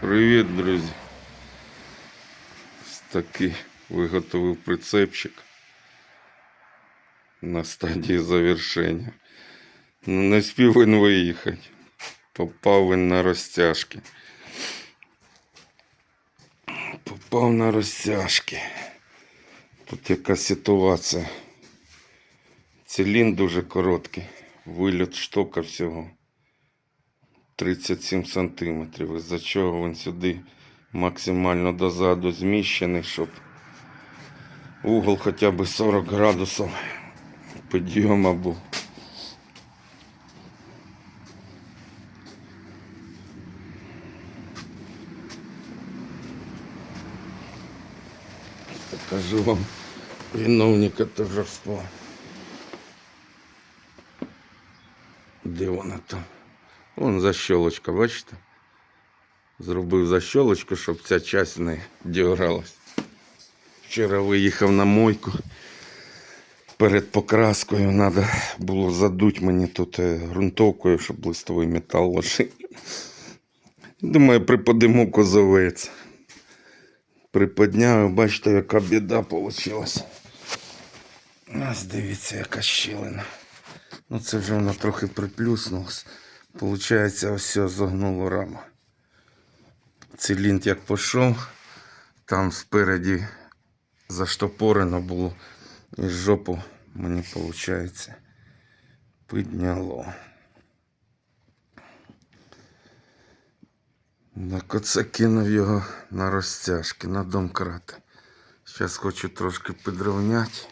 Привіт, друзі. Ось такий виготовив прицепчик на стадії завершення. Ну, Не спів він виїхати. Попав він на розтяжки. Попав на розтяжки. Тут яка ситуація. Цилін дуже короткий. Вильот штока всього. 37 сантиметрів, із-за чого він сюди максимально дозаду зміщений, щоб угол хоча б 40 градусів підйому був. Покажу вам виновника торжества. Де вона там? Вон защолочка, бачите? Зробив защолочку, щоб ця часть не дігралась. Вчора виїхав на мойку. Перед покраскою треба було задуть мені тут е, ґрунтовкою, щоб листовий метал ложити. Думаю, припадемо козовець. Приподняв, бачите, яка біда вийшла. Ось дивіться, яка щілина. Ну це вже вона трохи приплюснулась. Получається, ось все зогнуло раму. Цилінт як пішов, там спереді заштопорено було і жопу мені виходить підняло. Так оце кинув його на розтяжки, на домкрати. Зараз хочу трошки підрівняти.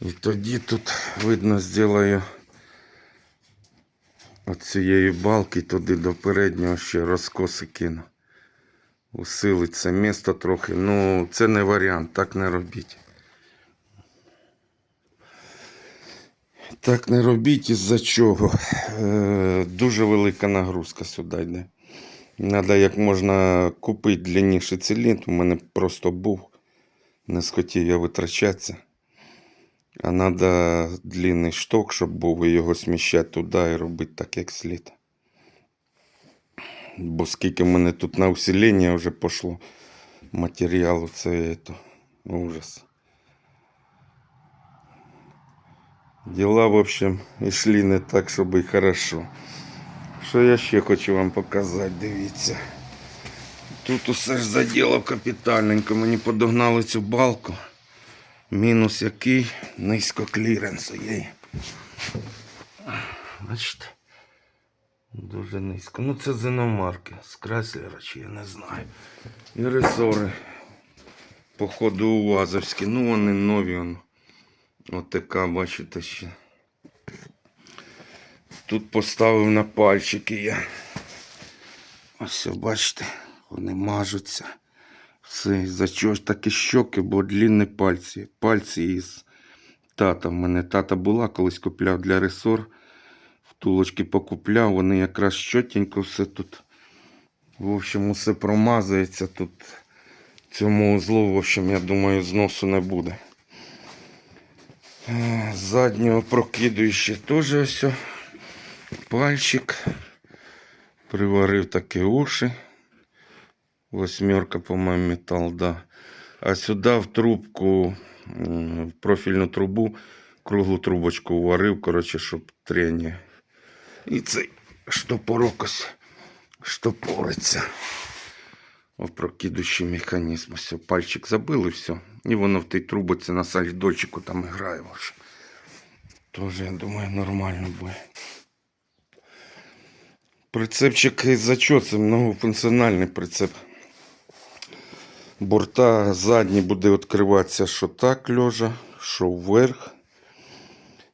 І тоді тут видно зроблю от цієї балки туди до переднього ще розкоси кину. Усилить це місто трохи. Ну, це не варіант, так не робіть. Так не робіть із-за чого. Е, дуже велика нагрузка сюди йде. Треба як можна купити длинніший циліндр. У мене просто був. Не схотів я витрачатися. А треба длинний шток, щоб був його сміщати туди і робити так, як слід. Бо скільки в мене тут на усилення вже пішло матеріалу, це то, ужас. Діла, в общем, йшли не так, щоб і хорошо. Що я ще хочу вам показати, дивіться. Тут усе ж заділо капітальненько. Мені подогнали цю балку. Мінус який низько кліренсу є. Бачите? Дуже низько. Ну це з іномарки, з Креслера чи я не знаю. І ресори. Походу УАЗовські. Ну вони нові. Он. Отака, бачите ще. Тут поставив на пальчики я. Ось бачите, вони мажуться. Все, за чого ж такі щоки, бо длінні пальці. Пальці із тата. В мене тата була, колись купляв для ресор. Втулочки покупляв, вони якраз чотенько все тут. В общем, усе промазується тут. Цьому узлу, в общем, я думаю, зносу не буде. Е, Заднього прокидуючи теж ось. Пальчик. Приварив такі уші. Восьмерка, по-моєму, метал, да. А сюди в трубку, в профільну трубу, круглу трубочку варив, коротше, щоб трення. І цей штопорок ось штопориться. В прокидущий механізм. Ось пальчик забили, все. І воно в тій трубоці на сальдольчику там грає. Тоже, я думаю, нормально буде. Прицепчик із-за многофункціональний прицеп. Борта задні буде відкриватися що так лежа, що вверх.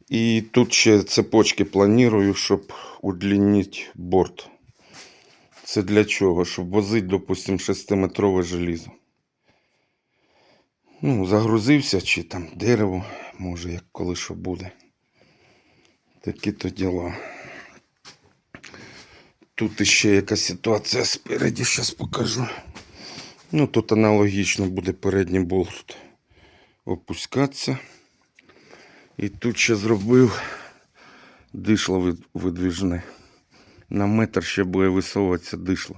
І тут ще цепочки планую, щоб удлінити борт. Це для чого? Щоб возити, допустим, 6-метрове желізо. Ну, загрузився, чи там дерево, може, як коли що буде. Такі то діла. Тут іще якась ситуація спереді, зараз покажу. Ну, тут аналогічно буде передній болт опускатися. І тут ще зробив дишло видвіжне. На метр ще буде висовуватися дишло.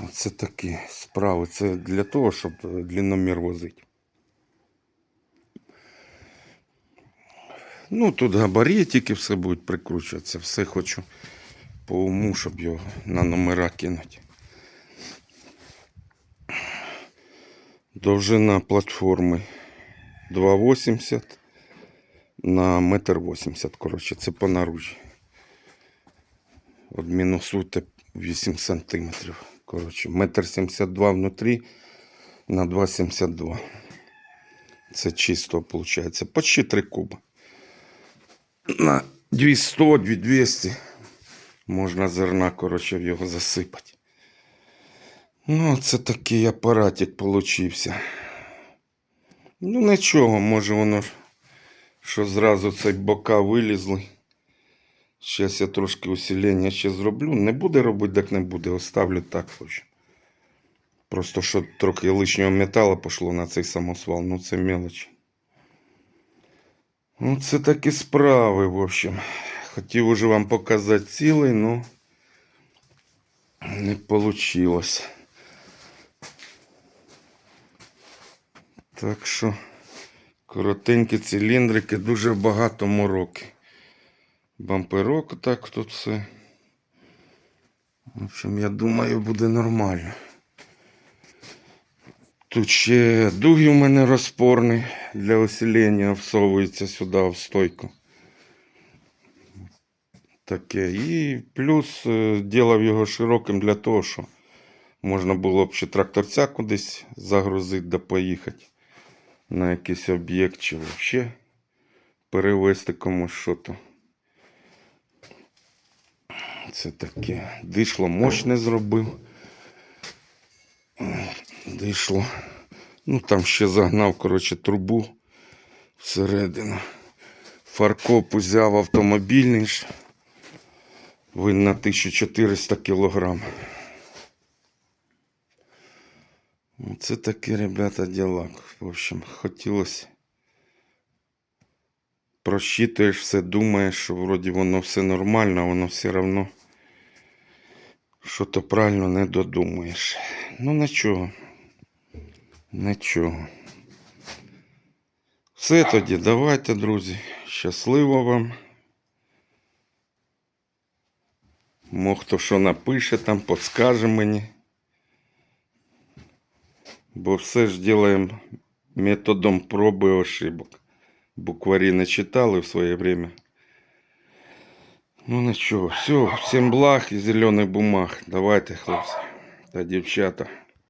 Оце такі справи. Це для того, щоб длинномір возити. Ну, тут габаритики все будуть прикручуватися. Все хочу по уму, щоб його на номера кинути. Довжина платформи 2,80 на 1,80 м. Коротше, це по наружі. От мінусуйте 8 сантиметрів. Коротше, 1,72 м внутрі на 2,72. Це чисто виходить. Почти 3 куба. На 200, 200 можна зерна, коротше, в його засипати. Ну, це такий апаратик получився. Ну, нічого, може воно що зразу цей бока вилізли. Зараз я трошки усилення ще зроблю. Не буде робити, так не буде. Оставлю так хоч. Просто що трохи лишнього металу пішло на цей самосвал. Ну це мелочі. Ну, це такі справи, в общем. Хотів уже вам показати цілий, но не получилось. Так що коротенькі циліндрики, дуже багато мороки. Бамперок так тут все. В общем, я думаю, буде нормально. Тут ще дуги у мене розпорний для усилення всовується сюди в стойку. Таке. І плюс е, ділав його широким для того, що можна було б ще тракторця кудись загрузити да поїхати на якийсь об'єкт чи взагалі перевезти комусь що то. Це таке. Дишло мощне зробив. Дишло. Ну там ще загнав, коротше, трубу всередину. Фаркоп взяв автомобільний. Він на 1400 кілограм. Це такі, ребята, діла. В общем, хотілося. Просчитуєш все, думаєш, що вроді воно все нормально, а воно все одно що то правильно не додумаєш. Ну нічого. Нічого. Все тоді, давайте, друзі. Щасливо вам. Мо хто що напише там, подскаже мені. Бо все ж ділаємо методом проби ошибок. Букварі не читали в своє время. Ну нічого, все, всім благ і зелених бумаг. Давайте, хлопці та дівчата.